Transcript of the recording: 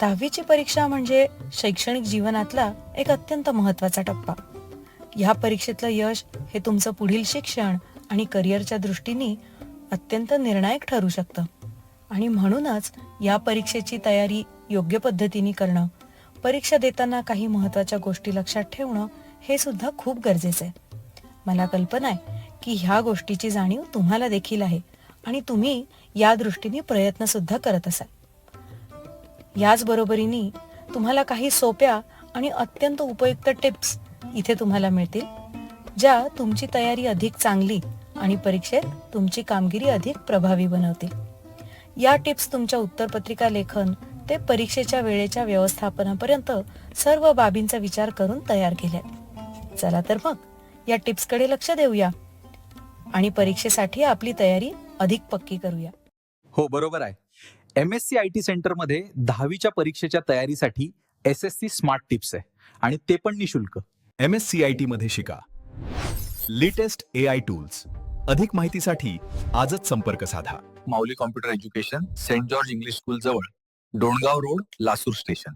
दहावीची परीक्षा म्हणजे शैक्षणिक जीवनातला एक अत्यंत महत्त्वाचा टप्पा. ह्या परीक्षेतलं यश हे तुमचं पुढील शिक्षण आणि करिअरच्या दृष्टीने अत्यंत निर्णायक ठरू शकतं. आणि म्हणूनच या परीक्षेची तयारी योग्य पद्धतीने करणं परीक्षा देताना काही महत्त्वाच्या गोष्टी लक्षात ठेवणं हे सुद्धा खूप गरजेचं आहे. मला कल्पना आहे की ह्या गोष्टीची जाणीव तुम्हाला देखील आहे आणि तुम्ही या दृष्टीने प्रयत्न सुद्धा करत असाल. याच बरोबरीने तुम्हाला काही सोप्या आणि अत्यंत उपयुक्त टिप्स इथे तुम्हाला मिळतील ज्या तुमची तयारी अधिक चांगली आणि परीक्षेत तुमची कामगिरी अधिक प्रभावी बनवतील. या टिप्स तुमच्या उत्तरपत्रिका लेखन ते परीक्षेच्या वेळेच्या व्यवस्थापनापर्यंत सर्व बाबींचा विचार करून तयार केल्या चला तर मग या टिप्सकडे लक्ष देऊया आणि परीक्षेसाठी आपली तयारी अधिक पक्की करूया. हो बरोबर आहे. M S C I T सेंटरमध्ये दहावीच्या परीक्षेच्या तयारीसाठी S S C smart tips आहे. आणि ते पण निशुल्क. M S C I T मध्ये शिका. लेटेस्ट ए आय टूल्स अधिक माहितीसाठी आजच संपर्क साधा. Mauli computer education saint George English school जवळ डोणगाव रोड लासूर स्टेशन.